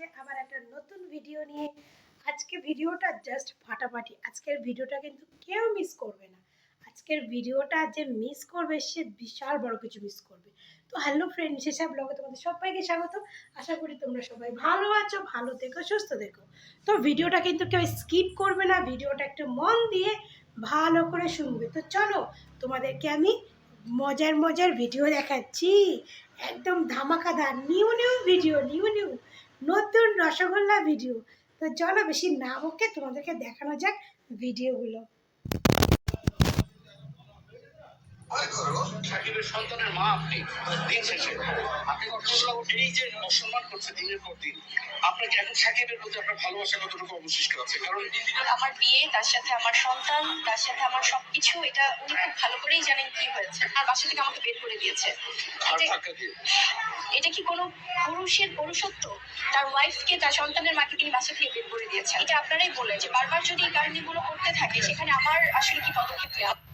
মাঝে আবার একটা নতুন ভিডিও নিয়ে আজকে ভিডিওটা জাস্ট ফাটাফাটি। আজকের ভিডিওটা কিন্তু কেউ মিস করবে না। আজকের ভিডিওটা যে মিস করবে, সে বিশাল বড় কিছু মিস করবে। তো হ্যালো ফ্রেন্ড সেসব ব্লগে তোমাদের সবাইকে স্বাগত। আশা করি তোমরা সবাই ভালো আছো, ভালো থেকো, সুস্থ থেকো। তো ভিডিওটা কিন্তু কেউ স্কিপ করবে না ভিডিওটা একটু মন দিয়ে ভালো করে শুনবে। তো চলো তোমাদেরকে আমি মজার মজার ভিডিও দেখাচ্ছি। একদম ধামাকাদার, new new video new new. নতুন রসগোল্লা ভিডিও তো চলো বেশি না বকে তোমাদেরকে দেখানো যাক ভিডিওগুলো সাকিবের সন্তানের মা আপনি দিন শেষে। আপনি রসগোল্লা এই যে অসম্মান করছে দিনের পর দিন আপনাকে এখন সাকিবের প্রতি আপনার ভালোবাসা কতটুকু অবশিষ্ট আছে? কারণ আমার বিয়ে তার সাথে আমার সন্তান তার সাথে আমার সবকিছু এটা উনি খুব ভালো করেই জানেন কি হয়েছে। আর বাসা থেকে আমাকে বের করে দিয়েছে। এটা- কি কোনো পুরুষের পুরুষত্ব? তার ওয়াইফকে তার সন্তানের মাকে তিনি বাসা থেকে বের করে দিয়েছেন। এটা আপনারাই বললেন যে বারবার যদি এই কাহিনীগুলো করতে থাকে সেখানে আমার আসলে কি পদক্ষেপ নেওয়া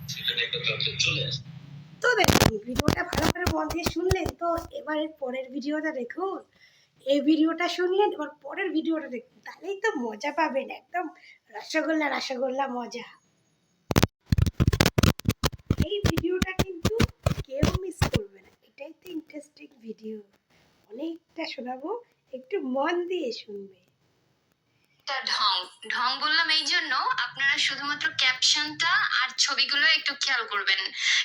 তো দেখুন ভিডিওটা ভালো করে মন দিয়ে শুনলেন তো এবারের পরের ভিডিওটা দেখুন। এই ভিডিওটা শুনলেন এবার পরের ভিডিওটা দেখুন। তাহলেই তো মজা পাবেন, একদম রসগোল্লা রসগোল্লা মজা। এই ভিডিওটা কিন্তু কেউ মিস করবে না। এটাই তো ইন্টারেস্টিং ভিডিও অনেকটা শোনাবো, একটু মন দিয়ে শুনবে। টা ঢং। ঢং বললাম এই জন্য আপনারা শুধুমাত্র ক্যাপশনটা আর ছবিগুলো একটু খেয়াল করবেন।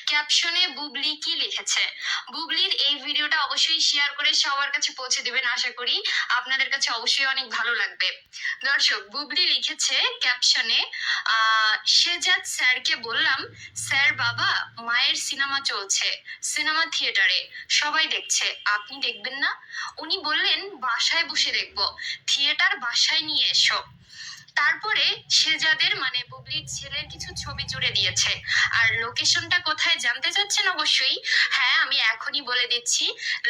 ক্যাপশনে বুবলি কি লিখেছে? বুবলির এই ভিডিওটা অবশ্যই শেয়ার করে সবার কাছে পৌঁছে দিবেন আশা করি। আপনাদের কাছে অবশ্যই অনেক ভালো লাগবে। দর্শক, বুবলি লিখেছে ক্যাপশনে শেজাদ স্যারকে বললাম, স্যার বাবা, মায়ের সিনেমা চলছে, সিনেমা থিয়েটারে, সবাই দেখছে, আপনি দেখবেন না? উনি বললেন, বাসায় বসে দেখব, থিয়েটার বাসায় নিয়ে এসো show. তারপরে সে যাদের মানে বুবলির ছেলের কিছু ছবি জুড়ে দিয়েছে। আর লোকেশনটা কোথায় জানতে চাচ্ছেন অবশ্যই হ্যাঁ আমি এখনই বলে দিচ্ছি।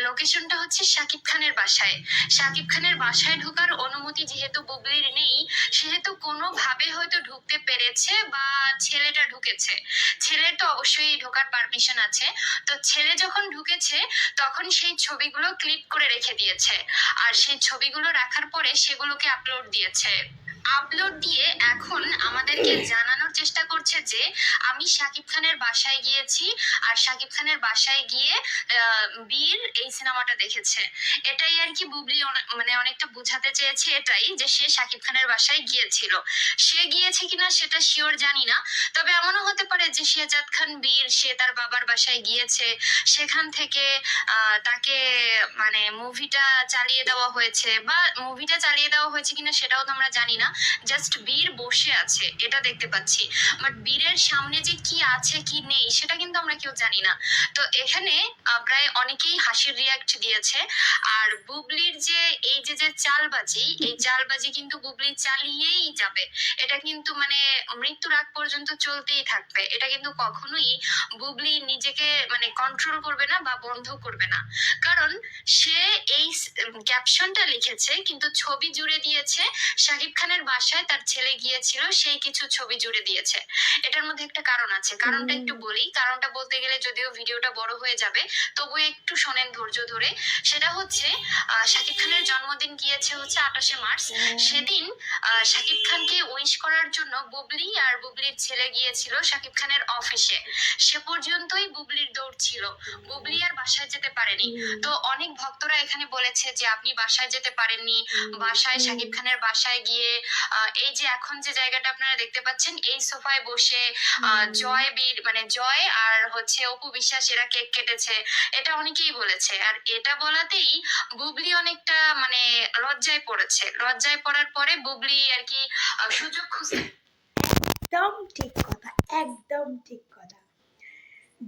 লোকেশনটা হচ্ছে শাকিব খানের বাসায়। শাকিব খানের বাসায় ঢোকার অনুমতি যেহেতু বুবলির নেই, সেহেতু কোনোভাবে হয়তো ঢুকতে পেরেছে বা ছেলেটা ঢুকেছে। ছেলের তো অবশ্যই ঢোকার পারমিশন আছে। তো ছেলে যখন ঢুকেছে, তখন সেই ছবিগুলো ক্লিক করে রেখে দিয়েছে। আর সেই ছবিগুলো রাখার পরে সেগুলোকে আপলোড দিয়েছে। আপলোড দিয়ে এখন আমাদেরকে জানানোর চেষ্টা করছে যে আমি শাকিব খানের বাসায় গিয়েছি আর শাকিব খানের বাসায় গিয়ে আহ, বীর এই সিনেমাটা দেখেছে। এটাই আর কি বুবলি মানে অনেকটা বোঝাতে চেয়েছে এটাই যে সে শাকিব খানের বাসায় গিয়েছিল। সে গিয়েছে কিনা সেটা শিওর জানি না তবে এমনও হতে পারে যে শেজাদ খান বীর সে তার বাবার বাসায় গিয়েছে। সেখান থেকে আহ, তাকে মানে মুভিটা চালিয়ে দেওয়া হয়েছে বা মুভিটা চালিয়ে দেওয়া হয়েছে কিনা সেটাও তো আমরা জানি না। জাস্ট বীর বসে আছে, এটা দেখতে পাচ্ছি। বাট বীরের সামনে যে কি আছে, কি নেই, সেটা কিন্তু আমরা কেউ জানি না। তো এখানে প্রায় অনেকেই হাসির রিয়াক্ট দিয়েছে। আর বুবলির যে, এই যে যে চালবাজি, এই চালবাজি কিন্তু বুবলি চালিয়েই যাবে। এটা কিন্তু মানে মৃত্যুর আগ পর্যন্ত চলতেই থাকবে। এটা কিন্তু কখনোই বুবলি নিজেকে মানে কন্ট্রোল করবে না বা বন্ধ করবে না। কারণ সে এই ক্যাপশনটা লিখেছে, কিন্তু ছবি জুড়ে দিয়েছে শাকিব খানের বাসায় তার ছেলে গিয়েছিল সেই কিছু ছবি জুড়ে দিয়েছে। এটার মধ্যে একটা কারণ আছে। কারণটা একটু বলি। কারণটা বলতে গেলে যদিও ভিডিওটা বড় হয়ে যাবে তবু একটু শোনেন ধৈর্য ধরে। সেটা হচ্ছে শাকিব খানের জন্মদিন গিয়েছে হচ্ছে আঠাশে মার্চ। সেদিন শাকিব খানকে উইশ করার জন্য বুবলি আর বুবলির ছেলে গিয়েছিল শাকিব খানের অফিসে। সে পর্যন্তই বুবলির দৌড় ছিল। বুবলি আর বাসায় যেতে পারেনি। তো অনেক ভক্তরা এখানে বলেছে যে আপনি বাসায় যেতে পারেননি। বাসায় শাকিব খানের বাসায় গিয়ে এই যে এখন যে জায়গাটা আপনারা দেখতে পাচ্ছেন এই সোফায় বসে জয় বীর মানে জয় আর হচ্ছে অপু বিশ্বাস এরা কেক কেটেছে। এটা অনেকেই বলেছে। আর এটা বলাতেই বুবলি অনেকটা মানে লজ্জায় পড়েছে। লজ্জায় পড়ার পরে বুবলি আর কি সুযোগ খুঁজতে একদম ঠিক কথা একদম ঠিক কথা।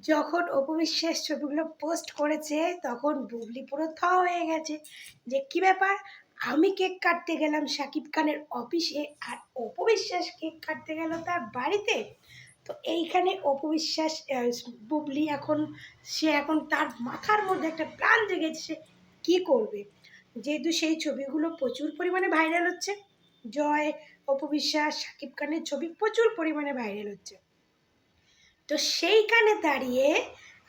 যখন অপবিশ্বাস ছবিগুলো পোস্ট করেছে তখন বুবলি পুরো থ হয়ে গেছে। যে কি ব্যাপার? আমি কেক কাটতে গেলাম শাকিব খানের অফিসে আর অপবিশ্বাস কেক কাটতে গেল তার বাড়িতে। তো এইখানে অপবিশ্বাস বুবলি এখন, সে এখন তার মাথার মধ্যে একটা প্ল্যান জেগেছে কী করবে? যেহেতু সেই ছবিগুলো প্রচুর পরিমাণে ভাইরাল হচ্ছে। জয়, অপবিশ্বাস শাকিব খানের ছবি প্রচুর পরিমাণে ভাইরাল হচ্ছে। তো সেইখানে দাঁড়িয়ে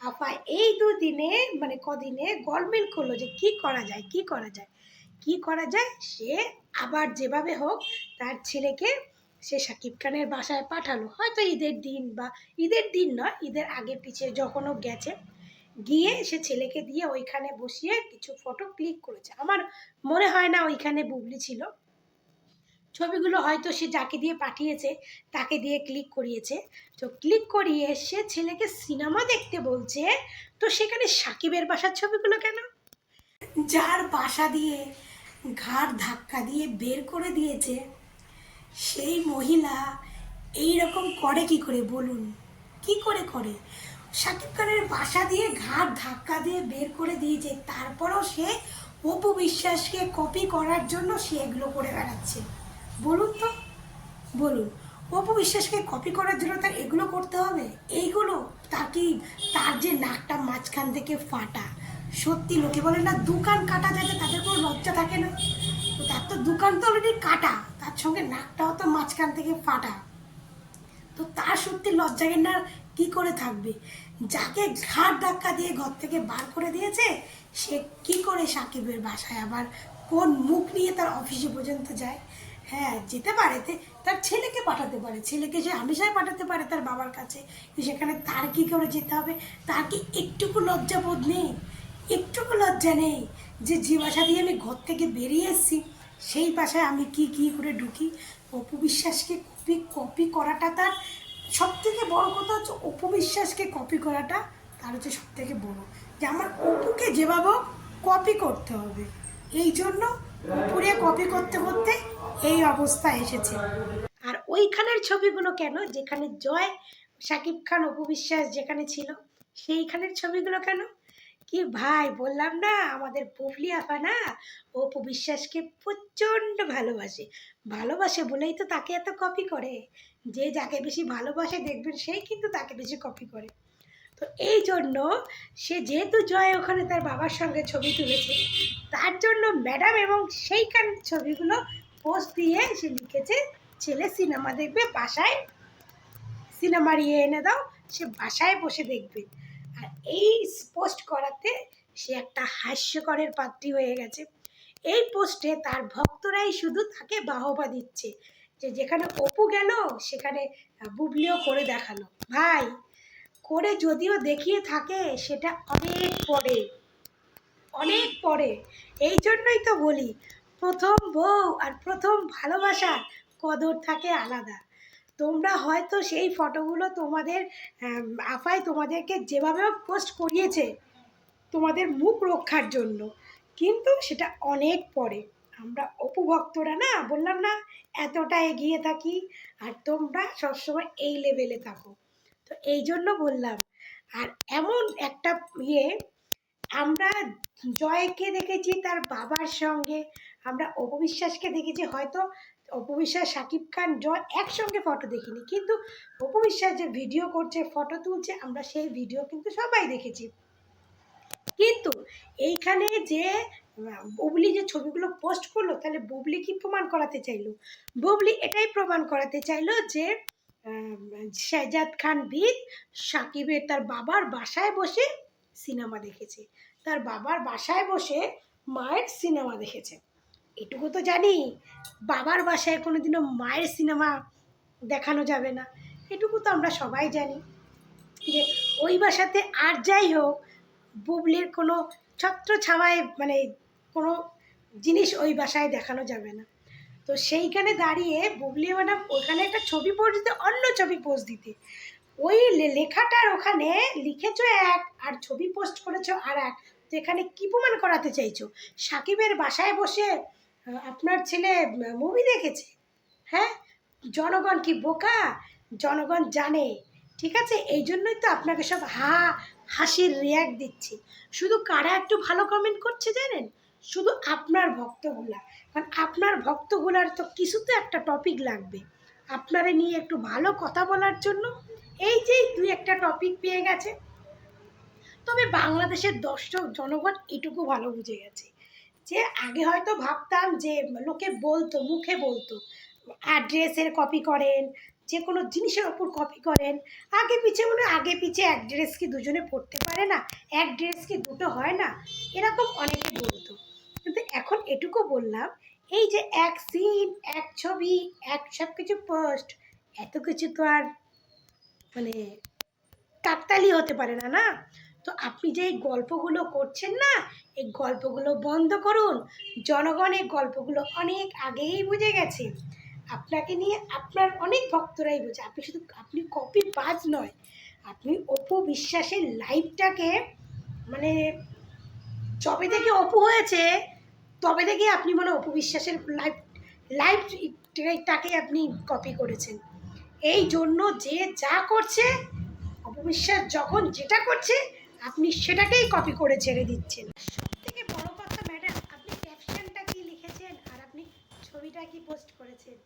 আপা এই দুদিনে মানে কদিনে গলমিল করল যে কি করা যায়, কি করা যায়? কি করা যায় সে আবার যেভাবে হোক তার ছেলেকে সে শাকিব খানের বাসায় পাঠালো। হয়তো ঈদের দিন বা ঈদের দিন নয়, ঈদের আগে পিছিয়ে যখনও গেছে, গিয়ে সে ছেলেকে দিয়ে ওইখানে বসিয়ে কিছু ফটো ক্লিক করেছে। আমার মনে হয় না ওইখানে বুবলি ছিল। ছবিগুলো হয়তো সে যাকে দিয়ে পাঠিয়েছে, তাকে দিয়ে ক্লিক করিয়েছে। তো ক্লিক করিয়ে সে ছেলেকে সিনেমা দেখতে বলছে, তো সেখানে সাকিবের বাসার ছবিগুলো কেন? যার বাসা দিয়ে ঘাড় ধাক্কা দিয়ে বের করে দিয়েছে। সেই মহিলা এই রকম করে কি করে বলুন? কি করে করে? শাকিব খানের বাসা দিয়ে ঘাড় ধাক্কা দিয়ে বের করে দিয়েছে। তারপরও সে অপু বিশ্বাসকে কপি করার জন্য সে এগুলো করে বেড়াচ্ছে। বলুন তো, বলুন, অপু বিশ্বাসকে কপি করার জন্য তার এগুলো করতে হবে? এইগুলো, তার কি, তার যে নাকটা মাঝখান থেকে ফাটা সত্যি লোকে বলে না, দোকান কাটা যাতে তাদের কোনো লজ্জা থাকে না। তো তার তো দোকান তো অলরেডি কাটা, তার সঙ্গে নাকটাও তো মাঝখান থেকে ফাটা। তো তার সত্যি লজ্জা ঘেন্নার কি করে থাকবে? যাকে ঘাট ধাক্কা দিয়ে ঘর থেকে বার করে দিয়েছে, সে কি করে সাকিবের বাসায় আবার কোন মুখ নিয়ে তার অফিসে পর্যন্ত যায়? হ্যাঁ যেতে পারে তার ছেলেকে পাঠাতে পারে। ছেলেকে সে হামেশাই পাঠাতে পারে তার বাবার কাছে। সেখানে তার কি করে যেতে হবে? তার কি একটুকু লজ্জাবোধ নেই? একটুকু লজ্জা নেই যে যে বাসা দিয়ে আমি ঘর থেকে বেরিয়ে এসেছি। সেই বাসায় আমি কি কি করে ঢুকি? অপু বিশ্বাসকে কপি কপি করাটা তার সব থেকে বড় কথা হচ্ছে অপু বিশ্বাসকে কপি করাটা তার হচ্ছে সব থেকে বড়। যে আমার অপুকে যেভাবে কপি করতে হবে। এই জন্য পুরে কপি করতে করতে এই অবস্থা এসেছে। আর ওইখানের ছবিগুলো কেন? যেখানে জয়, শাকিব খান, অপু বিশ্বাস যেখানে ছিল, সেইখানের ছবিগুলো কেন? কি ভাই, বললাম না, আমাদের পুবলি আপা না অপু বিশ্বাসকে প্রচণ্ড ভালোবাসে। ভালোবাসে বলেই তো তাকে এত কপি করে। যে যাকে বেশি ভালোবাসে, দেখবেন সেই কিন্তু তাকে বেশি কপি করে। তো এই জন্য সে যেহেতু জয় ওখানে তার বাবার সঙ্গে ছবি তুলেছে, তার জন্য ম্যাডাম এবং সেইখান ছবিগুলো পোস্ট দিয়ে সে লিখেছে, ছেলে সিনেমা দেখবে, বাসায় সিনেমা ইয়ে এনে দাও, সে বাসায় বসে দেখবে। এই পোস্ট করাতে সে একটা হাস্যকরের পাত্রী হয়ে গেছে। এই পোস্টে তার ভক্তরাই শুধু তাকে বাহবা দিচ্ছে যে যেখানে অপু গেল, সেখানে বুবলিও করে দেখাল। ভাই, করে যদিও দেখিয়ে থাকে, সেটা অনেক পরে। অনেক পরে। এই জন্যই তো বলি, প্রথম বউ আর প্রথম ভালোবাসার কদর থাকে আলাদা। তোমরা হয়তো সেই ফটোগুলো তোমাদের আফাই তোমাদেরকে যেভাবে পোস্ট করিয়েছে, তোমাদের মুখ রক্ষার জন্য। কিন্তু সেটা অনেক পরে। আমরা অপুভক্তরা না, বললাম না, এতটা এগিয়ে থাকি আর তোমরা সবসময় এই লেভেলে থাকো। তো এই জন্য বললাম, আর এমন একটা ইয়ে আমরা জয়কে দেখেছি তার বাবার সঙ্গে, আমরা অপবিশ্বাসকে দেখেছি, হয়তো অপবিশ্বাস শাকিব খান জয় একসঙ্গে ফটো দেখিনি। কিন্তু অপু বিশ্বাস যে ভিডিও করছে ফটো তুলছে আমরা সেই ভিডিও কিন্তু সবাই দেখেছি। কিন্তু এইখানে যে বুবলি যে ছবিগুলো পোস্ট করল তাহলে বুবলি কি প্রমাণ করাতে চাইলো? বুবলি এটাই প্রমাণ করাতে চাইলো যে আহ, শেহজাদ খান বিদ সাকিবের তার বাবার বাসায় বসে সিনেমা দেখেছে। তার বাবার বাসায় বসে মায়ের সিনেমা দেখেছে। এটুকু তো জানি, বাবার বাসায় কোনোদিনও মায়ের সিনেমা দেখানো যাবে না। এটুকু তো আমরা সবাই জানি যে ওই বাসাতে আর যাই হোক, বুবলির কোনো ছত্র ছাওয়ায় মানে কোনো জিনিস ওই বাসায় দেখানো যাবে না। তো সেইখানে দাঁড়িয়ে বুবলি ম্যাডাম ওখানে একটা ছবি পোস্ট দিতে, অন্য ছবি পোস্ট দিতে। ওই লেখাটার ওখানে লিখেছো এক আর ছবি পোস্ট করেছ আর এক। তো এখানে কী প্রমাণ করাতে চাইছো? সাকিবের বাসায় বসে আপনার ছেলে মুভি দেখেছে? হ্যাঁ? জনগণ কি বোকা? জনগণ জানে। ঠিক আছে? এই জন্যই তো আপনাকে সব হা, হাসির রিয়াক্ট দিচ্ছি। শুধু কারা একটু ভালো কমেন্ট করছে জানেন? শুধু আপনার ভক্তগুলা। কারণ আপনার ভক্তগুলার তো কিছু তো একটা টপিক লাগবে। আপনারে নিয়ে একটু ভালো কথা বলার জন্য এই যে দুই একটা টপিক পেয়ে গেছে। তবে বাংলাদেশের দর্শক, জনগণ এটুকু ভালো বুঝে গেছে। যে আগে হয়তো ভাবতাম যে লোকে বলতো, মুখে বলতো অ্যাড্রেসের কপি করেন, যে কোনো জিনিসের ওপর কপি করেন, আগে পিছে মনে আগে পিছে এক ড্রেস কি দুজনে পড়তে পারে না? এক ড্রেস কি দুটো হয় না? এরকম অনেকে বলতো। কিন্তু এখন এটুকু বললাম, এই যে এক সিন এক ছবি, এক সব কিছু পোস্ট এত কিছু তো আর মানে কাকতালি হতে পারে না না? তো আপনি যে এই গল্পগুলো করছেন না, এই গল্পগুলো বন্ধ করুন। জনগণ এই গল্পগুলো অনেক আগেই বুঝে গেছে। আপনাকে নিয়ে আপনার অনেক ভক্তরাই বুঝে, আপনি শুধু, আপনি কপি বাজ নয়, আপনি অপু বিশ্বাসের লাইফটাকে মানে যবে থেকে অপু হয়েছে, তবে থেকে আপনি মনে অপু বিশ্বাসের লাইফ লাইফটাকে আপনি কপি করেছেন। এই জন্য যে যা করছে অপবিশ্বাস যখন যেটা করছে আপনি সেটাকেই কপি করে ছেড়ে দিচ্ছেন। সব থেকে বড় কথা ম্যাডাম আপনি ক্যাপশনটা কি লিখেছেন আর আপনি ছবিটা কি পোস্ট করেছেন?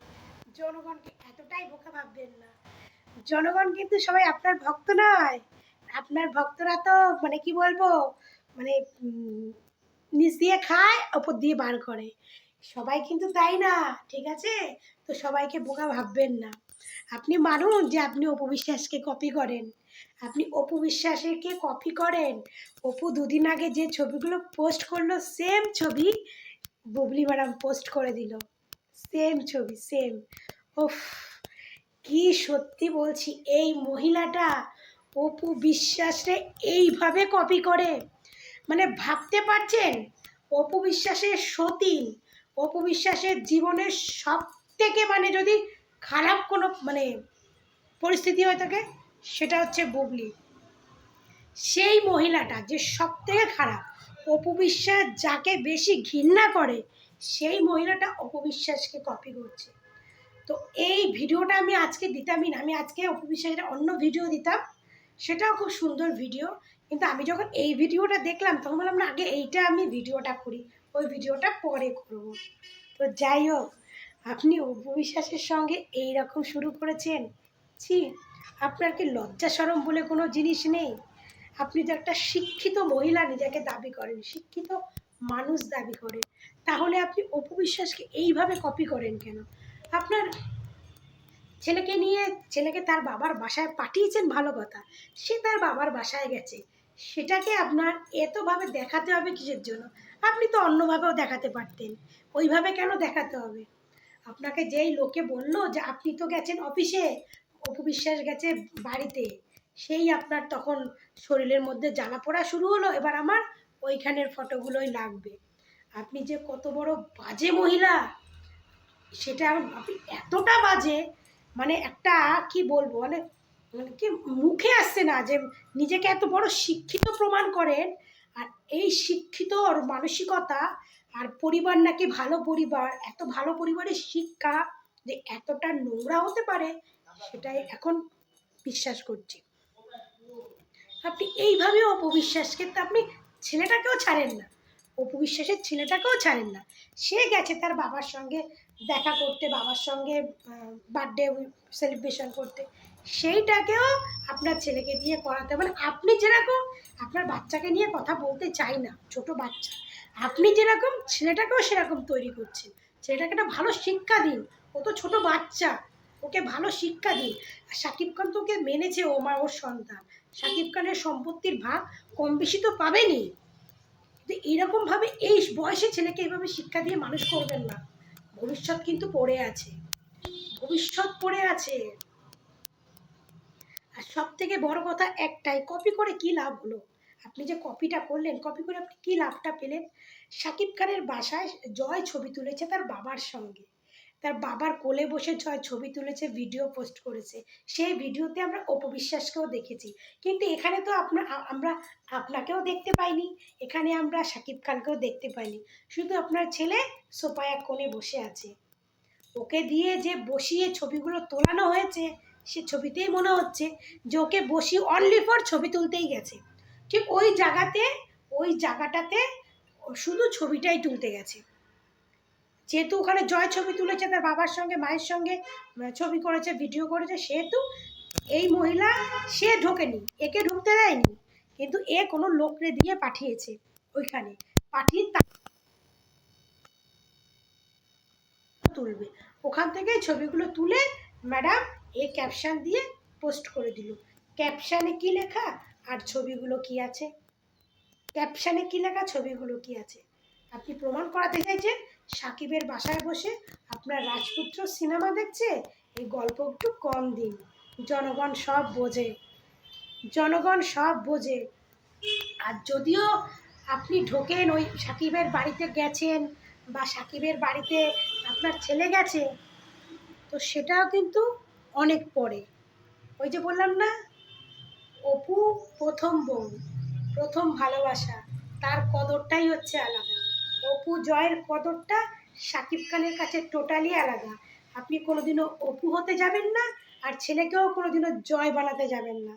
জনগণকে এতটাই বোকা ভাববেন না। জনগণ কিন্তু সবাই আপনার ভক্ত নয়। আপনার ভক্তরা তো মানে কি বলব মানে নিচ দিয়ে খায়, ওপর দিয়ে বার করে। সবাই কিন্তু তাই না, ঠিক আছে? তো সবাইকে বোকা ভাববেন না। আপনি মানুন যে আপনি অপু বিশ্বাসকে কপি করেন। আপনি অপু বিশ্বাসেরকে কপি করেন? অপু দুদিন আগে যে ছবিগুলো পোস্ট করল সেম ছবি বুবলি ম্যাডাম পোস্ট করে দিল। সেম ছবি সেম ওফ কি সত্যি বলছি, এই মহিলাটা অপু বিশ্বাসে এইভাবে কপি করে? মানে ভাবতে পারছেন? অপু বিশ্বাসের সতীন, অপু বিশ্বাসের জীবনের সব থেকে মানে যদি খারাপ কোনো মানে পরিস্থিতি হয়ে থাকে সেটা হচ্ছে বুবলি। সেই মহিলাটা যে সব থেকে খারাপ অপবিশ্বাস যাকে বেশি ঘৃণা করে, সেই মহিলাটা অপবিশ্বাসকে কপি করছে। তো এই ভিডিওটা আমি আজকে দিতামই না, আমি আজকে অপবিশ্বাসের অন্য ভিডিও দিতাম। সেটাও খুব সুন্দর ভিডিও কিন্তু আমি যখন এই ভিডিওটা দেখলাম, তখন বললাম, না, আগে এইটা আমি ভিডিওটা করি, ওই ভিডিওটা পরে করব। তো যাই হোক, আপনি অপবিশ্বাসের সঙ্গে এই রকম শুরু করেছেন? ছি। আপনার কি লজ্জা সরম বলে কোনো জিনিস নেই? আপনি তো একটা শিক্ষিত মহিলা নিজেকে দাবি করেন, শিক্ষিত মানুষ দাবি করেন তাহলে আপনি অপবিশ্বাসকে এইভাবে কপি করেন কেন? আপনার ছেলেকে নিয়ে, ছেলেকে তার বাবার বাসায় পাঠিয়েছেন ভালো কথা, সে তার বাবার বাসায় গেছে। সেটাকে আপনার এতভাবে দেখাতে হবে কিসের জন্য? আপনি তো অন্যভাবেও দেখাতে পারতেন। ওইভাবে কেন দেখাতে হবে? আপনাকে যেই লোকে বলল যে আপনি তো গেছেন অফিসে অপবিশ্বাস গেছে বাড়িতে। সেই আপনার তখন শরীরের মধ্যে জ্বালা পড়া শুরু হলো, এবার আমার ওইখানের ফটোগুলোই লাগবে। আপনি যে কত বড় বাজে মহিলা, সেটা আপনি এতটা বাজে মানে একটা কি বলব মানে মানে কি মুখে আসছে না যে নিজেকে এত বড় শিক্ষিত প্রমাণ করেন, আর এই শিক্ষিত মানসিকতা আর পরিবার নাকি ভালো পরিবার, এত ভালো পরিবারের শিক্ষা যে এতটা নোংরা হতে পারে সেটাই এখন বিশ্বাস করছি। আপনি এইভাবে অপবিশ্বাসকে তো আপনি ছেলেটাকেও ছাড়েন না। অপবিশ্বাসের ছেলেটাকেও ছাড়েন না। সে গেছে তার বাবার সঙ্গে দেখা করতে, বাবার সঙ্গে বার্থডে সেলিব্রেশন করতে। সেইটাকেও আপনার ছেলেকে দিয়ে করাতে মানে আপনি যেরকম আপনার বাচ্চাকে নিয়ে কথা বলতে চাই না, ছোট বাচ্চা, আপনি যেরকম ছেলেটাকেও সেরকম তৈরি করছেন। ছেলেটাকে একটা ভালো শিক্ষা দিন। ও তো ছোট বাচ্চা। ওকে ভালো শিক্ষা আর শাকিব খান তো ওকে মেনেছে, ও আমার ওর সন্তান। শাকিব খানের সম্পত্তির ভাগ কম বেশি তো পাবেনই। কিন্তু এরকমভাবে এই বয়সে ছেলেকে এইভাবে শিক্ষা দিয়ে মানুষ করবেন না। ভবিষ্যৎ কিন্তু পড়ে আছে। ভবিষ্যৎ পড়ে আছে। আর সব থেকে বড় কথা একটাই কপি করে কি লাভ হলো? আপনি যে কপিটা করলেন কপি করে আপনি কি লাভটা পেলেন? সাকিব খানের বাসায় জয় ছবি তুলেছে তার বাবার সঙ্গে। তার বাবার কোলে বসে জয় ছবি তুলেছে ভিডিও পোস্ট করেছে। সেই ভিডিওতে আমরা অপবিশ্বাসকেও দেখেছি। কিন্তু এখানে তো আপনার আমরা আপনাকেও দেখতে পাইনি, এখানে আমরা শাকিব খানকেও দেখতে পাইনি। শুধু আপনার ছেলে সোফায় কোণে বসে আছে। ওকে দিয়ে যে বসিয়ে ছবিগুলো তোলানো হয়েছে, সে ছবিতেই মনে হচ্ছে যে ওকে বসিয়ে অনলি ফর ছবি তুলতেই গেছে। ঠিক ওই জায়গাতে, ওই জায়গাটাতে শুধু ছবিটাই তুলতে গেছে। যেহেতু ওখানে জয় ছবি তুলেছে, তার বাবার সঙ্গে, মায়ের সঙ্গে ছবি করেছে ভিডিও করেছে, সেহেতু এই মহিলা সে ঢোকেনি, একে ঢুকতে দেয়নি, কিন্তু এ কোনো লোকরে দিয়ে পাঠিয়েছে ওইখানে, পাঠিয়ে তুলবে। ওখান থেকে ছবিগুলো তুলে ম্যাডাম এ ক্যাপশন দিয়ে পোস্ট করে দিল। ক্যাপশানে কি লেখা আর ছবিগুলো কি আছে? ক্যাপশানে কি লেখা, ছবিগুলো কি আছে? আপনি প্রমাণ করাতে চাইছেন? সাকিবের বাসায় বসে আপনার রাজপুত্র সিনেমা দেখছে? এই গল্প একটু কম দিন। জনগণ সব বোঝে। জনগণ সব বোঝে। আর যদিও আপনি ঢোকেন ওই সাকিবের বাড়িতে গেছেন বা সাকিবের বাড়িতে আপনার ছেলে গেছে, তো সেটাও কিন্তু অনেক পরে। ওই যে বললাম না, অপু প্রথম বউ, প্রথম ভালোবাসা, তার কদরটাই হচ্ছে আলাদা। অপু জয়ের কদরটা সাকিব খানের কাছে টোটালি আলাদা। আপনি কোনোদিনও অপু হতে যাবেন না আর ছেলেকেও কোনোদিনও জয় বানাতে যাবেন না।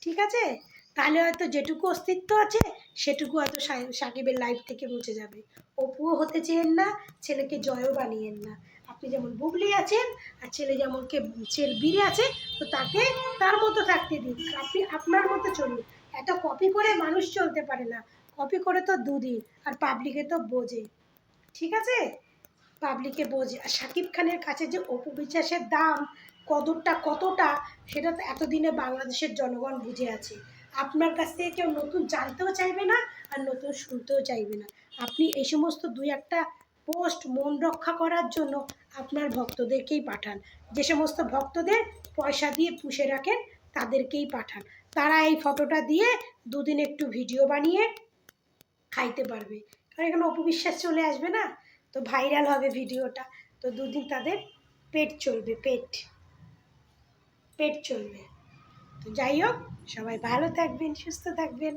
ঠিক আছে? তাহলে হয়তো যেটুকু অস্তিত্ব আছে, সেটুকু হয়তো সাকিবের লাইফ থেকে মুছে যাবে। অপুও হতে চেয়েন না, ছেলেকে জয়ও বানিয়েন না। আপনি যেমন বুবলি আছেন, আর ছেলে যেমন কে, ছেলে বীরে আছে, তো তাকে তার মতো থাকতে দিন। আপনি আপনার মতো চলুন। এত কপি করে মানুষ চলতে পারে না। কপি করে তো দুদিন, আর পাবলিকে তো বোঝে। ঠিক আছে? পাবলিকে বোঝে। আর শাকিব খানের কাছে যে অপু বিশ্বাসের দাম কদরটা কতটা, সেটা তো এতদিনে বাংলাদেশের জনগণ বুঝে আছে। আপনার কাছ থেকে কেউ নতুন জানতেও চাইবে না, আর নতুন শুনতেও চাইবে না। আপনি এই সমস্ত দুই একটা পোস্ট মন রক্ষা করার জন্য আপনার ভক্তদেরকেই পাঠান। যে সমস্ত ভক্তদের পয়সা দিয়ে পুষে রাখেন, তাদেরকেই পাঠান। তারা এই ফটোটা দিয়ে দুদিন একটু ভিডিও বানিয়ে খাইতে পারবে। কারণ এখানে অপবিশ্বাস চলে আসবে না? তো ভাইরাল হবে ভিডিওটা। তো দুদিন তাদের পেট চলবে, পেট। পেট চলবে। তো যাই হোক, সবাই ভালো থাকবেন, সুস্থ থাকবেন।